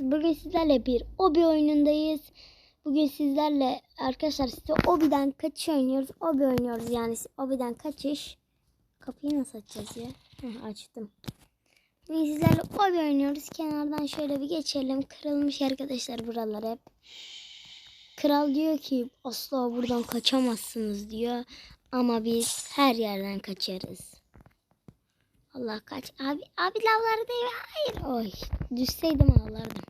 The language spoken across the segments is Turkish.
arkadaşlar. Bugün sizlerle bir obi oyunundayız. Bugün sizlerle arkadaşlar size obiden kaçış oynuyoruz. Obi oynuyoruz yani obiden kaçış. Kapıyı nasıl açacağız ya? Heh, açtım. Bugün sizlerle obi oynuyoruz. Kenardan şöyle bir geçelim. Kırılmış arkadaşlar buralar hep. Kral diyor ki asla buradan kaçamazsınız diyor. Ama biz her yerden kaçarız. Allah kaç. Abi abi lavlar değil. Hayır. Oy. Düşseydim ağlardım.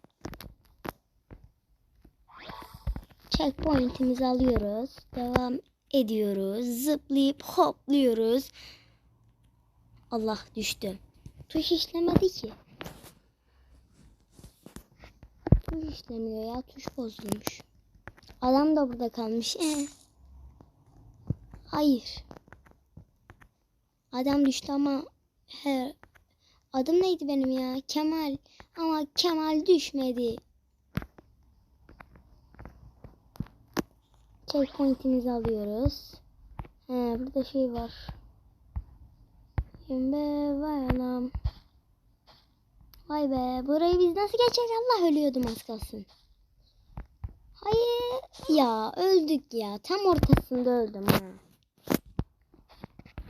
Checkpoint'imizi alıyoruz. Devam ediyoruz. Zıplayıp hopluyoruz. Allah düştü. Tuş işlemedi ki. Tuş işlemiyor ya. Tuş bozulmuş. Adam da burada kalmış. Ee. Hayır. Adam düştü ama He. Adım neydi benim ya? Kemal. Ama Kemal düşmedi. Checkpoint'imizi alıyoruz. He, burada şey var. Be vay anam. Vay be. Burayı biz nasıl geçeceğiz? Allah ölüyordum az kalsın. Hayır. Ya öldük ya. Tam ortasında öldüm ha.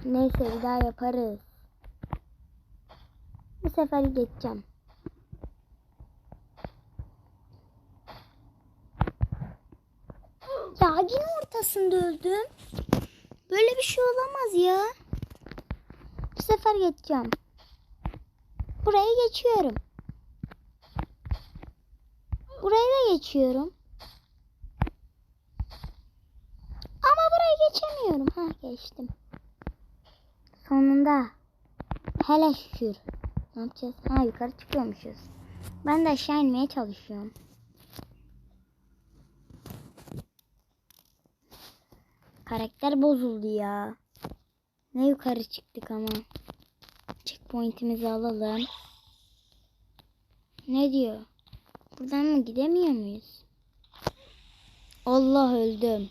Neyse bir daha yaparız. Sefer geçeceğim. Ya yine ortasında öldüm. Böyle bir şey olamaz ya. Bu sefer geçeceğim. Buraya geçiyorum. Buraya da geçiyorum. Ama buraya geçemiyorum. Ha geçtim. Sonunda. Hele şükür. Ne yapacağız? Ha yukarı çıkıyormuşuz. Ben de aşağı inmeye çalışıyorum. Karakter bozuldu ya. Ne yukarı çıktık ama. Checkpoint'imizi alalım. Ne diyor? Buradan mı gidemiyor muyuz? Allah öldüm.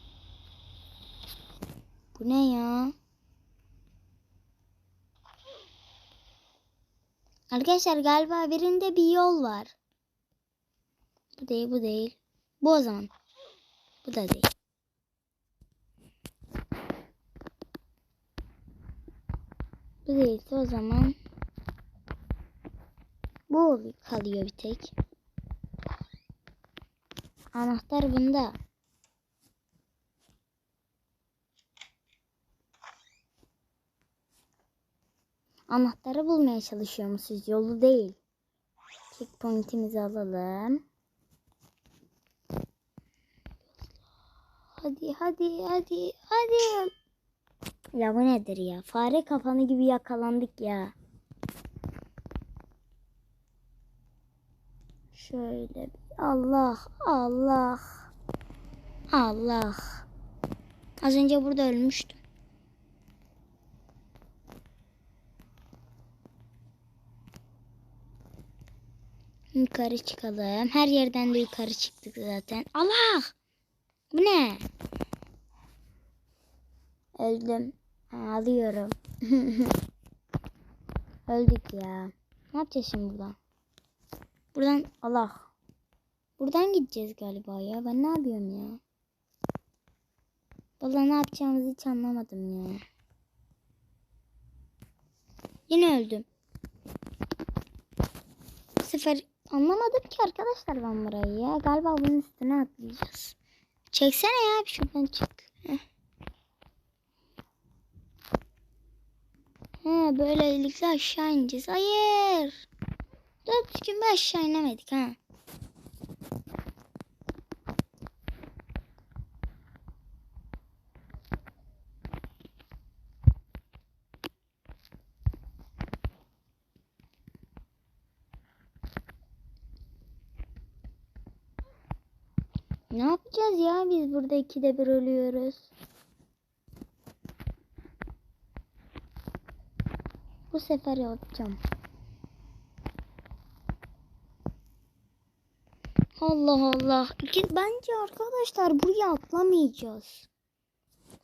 Bu ne ya? Arkadaşlar galiba birinde bir yol var. Bu değil bu değil. Bu o zaman. Bu da değil. Bu değilse o zaman bu kalıyor bir tek. Anahtar bunda. Anahtarı bulmaya çalışıyor musunuz? Yolu değil. Checkpoint'imizi alalım. Hadi hadi hadi hadi. Ya bu nedir ya? Fare kafanı gibi yakalandık ya. Şöyle Allah Allah Allah. Az önce burada ölmüştüm. Yukarı çıkalım. Her yerden de yukarı çıktık zaten. Allah! Bu ne? Öldüm. Ağlıyorum. Öldük ya. Ne yapacağız şimdi buradan? Buradan Allah. Buradan gideceğiz galiba ya. Ben ne yapıyorum ya? Vallahi ne yapacağımızı hiç anlamadım ya. Yine öldüm. Bu sefer Anlamadım ki arkadaşlar ben burayı ya. Galiba bunun üstüne atlayacağız. Çeksene ya bir şuradan çık. Heh. He böylelikle aşağı ineceğiz. Hayır. Dört gün aşağı inemedik ha. Ne yapacağız ya biz burada ikide bir ölüyoruz. Bu sefer yapacağım. Allah Allah. Bence arkadaşlar buraya atlamayacağız.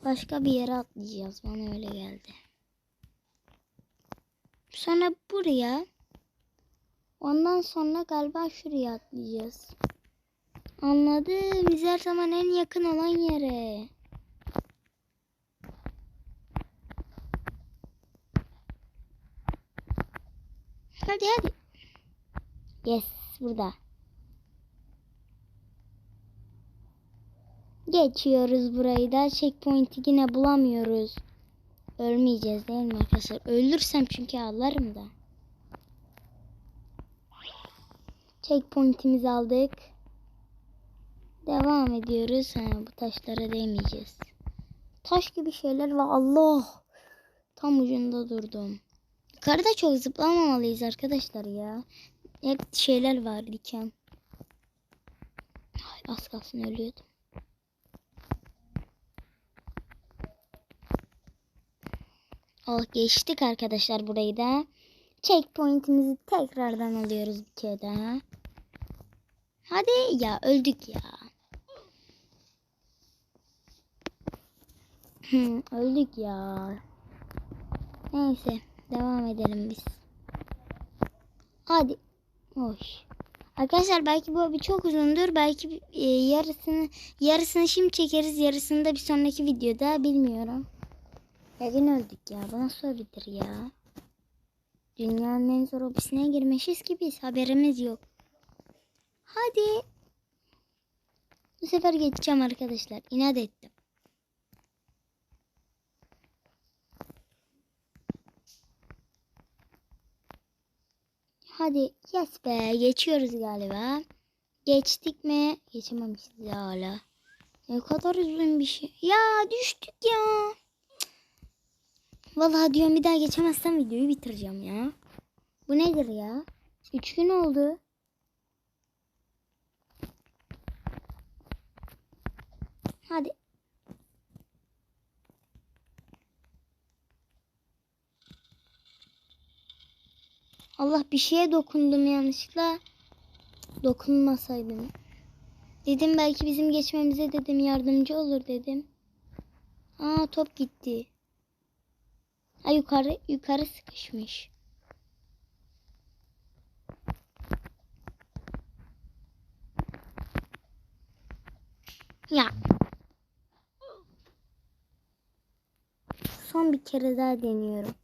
Başka bir yere atlayacağız. Bana öyle geldi. Sonra buraya Ondan sonra galiba şuraya atlayacağız. Anladım. Biz zaman en yakın olan yere. Hadi hadi. Yes burada. Geçiyoruz burayı da. Checkpoint'i yine bulamıyoruz. Ölmeyeceğiz değil mi arkadaşlar? Ölürsem çünkü ağlarım da. Checkpoint'imizi aldık. Devam ediyoruz. Ha, bu taşlara değmeyeceğiz. Taş gibi şeyler var. Allah. Tam ucunda durdum. Yukarıda çok zıplamamalıyız arkadaşlar ya. Hep şeyler var diken. Ay, az kalsın ölüyordum. Oh geçtik arkadaşlar burayı da. Checkpoint'imizi tekrardan alıyoruz bir kere daha. Hadi ya öldük ya. Öldük ya. Neyse devam edelim biz. Hadi. Hoş. Arkadaşlar belki bu bir çok uzundur. Belki e, yarısını yarısını şimdi çekeriz. Yarısını da bir sonraki videoda bilmiyorum. Ya öldük ya. Bu nasıl öldür ya? Dünyanın en zor obisine girmişiz ki biz. Haberimiz yok. Hadi. Bu sefer geçeceğim arkadaşlar. İnat ettim. Hadi yes be geçiyoruz galiba. Geçtik mi? Geçememişiz ya hala. Ne kadar uzun bir şey. Ya düştük ya. Vallahi diyorum bir daha geçemezsem videoyu bitireceğim ya. Bu nedir ya? Üç gün oldu. Hadi. Allah bir şeye dokundum yanlışlıkla. Dokunmasaydım. Dedim belki bizim geçmemize dedim yardımcı olur dedim. Aa top gitti. Ha yukarı yukarı sıkışmış. Ya. Son bir kere daha deniyorum.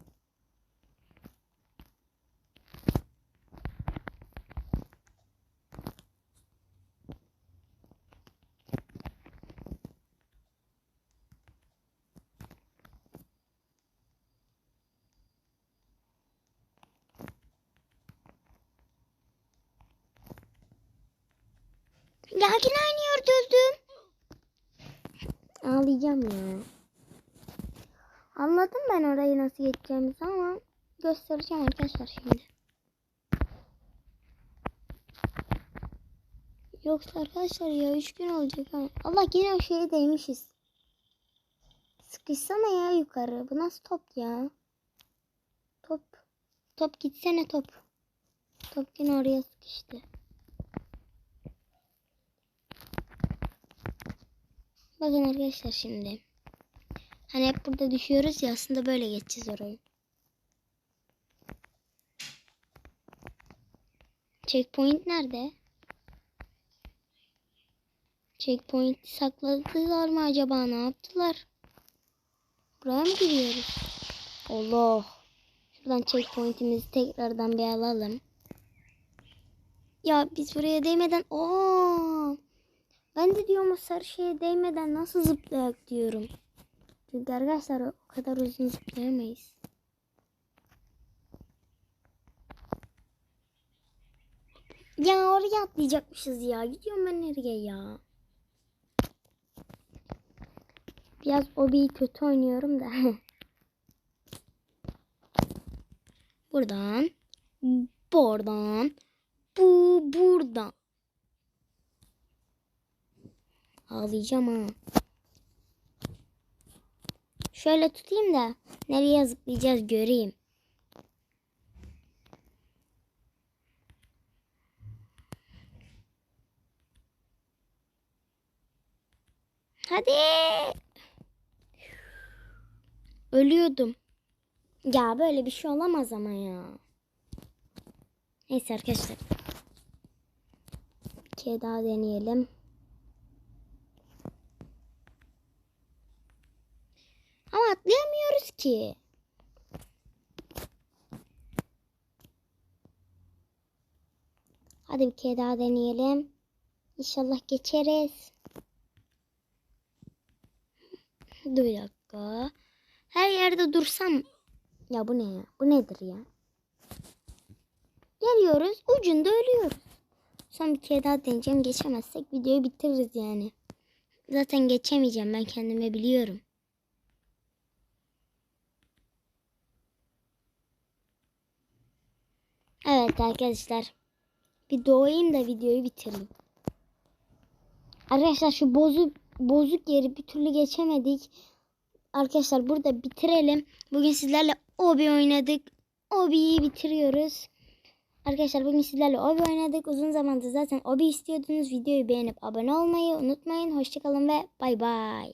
Aynı yerde öldüm. Ağlayacağım ya. Anladım ben orayı nasıl geçeceğimizi ama göstereceğim arkadaşlar şimdi. Yoksa arkadaşlar ya 3 gün olacak. Allah yine o şeye değmişiz. Sıkışsana ya yukarı. Bu nasıl top ya? Top. Top gitsene top. Top yine oraya sıkıştı. Bakın arkadaşlar şimdi. Hani hep burada düşüyoruz ya aslında böyle geçeceğiz orayı. Checkpoint nerede? Checkpoint sakladılar mı acaba ne yaptılar? Buraya mı giriyoruz? Allah. Şuradan checkpointimizi tekrardan bir alalım. Ya biz buraya değmeden... Oo. Ben de diyorum o sarı şeye değmeden nasıl zıplayak diyorum. Çünkü arkadaşlar o kadar uzun zıplayamayız. Ya oraya atlayacakmışız ya. Gidiyorum ben nereye ya. Biraz obiyi kötü oynuyorum da. buradan. Buradan. Bu buradan. Ağlayacağım ha. Şöyle tutayım da nereye zıplayacağız göreyim. Hadi. Ölüyordum. Ya böyle bir şey olamaz ama ya. Neyse arkadaşlar. Bir kere daha deneyelim. Ama atlayamıyoruz ki. Hadi bir kere daha deneyelim. İnşallah geçeriz. Dur bir dakika. Her yerde dursam. Ya bu ne ya? Bu nedir ya? Geliyoruz. Ucunda ölüyoruz. Son bir kere daha deneyeceğim. Geçemezsek videoyu bitiririz yani. Zaten geçemeyeceğim. Ben kendime biliyorum. Evet arkadaşlar. Bir doğayım da videoyu bitireyim. Arkadaşlar şu bozuk bozuk yeri bir türlü geçemedik. Arkadaşlar burada bitirelim. Bugün sizlerle obi oynadık. Obi'yi bitiriyoruz. Arkadaşlar bugün sizlerle obi oynadık. Uzun zamandır zaten obi istiyordunuz. Videoyu beğenip abone olmayı unutmayın. Hoşçakalın ve bay bay.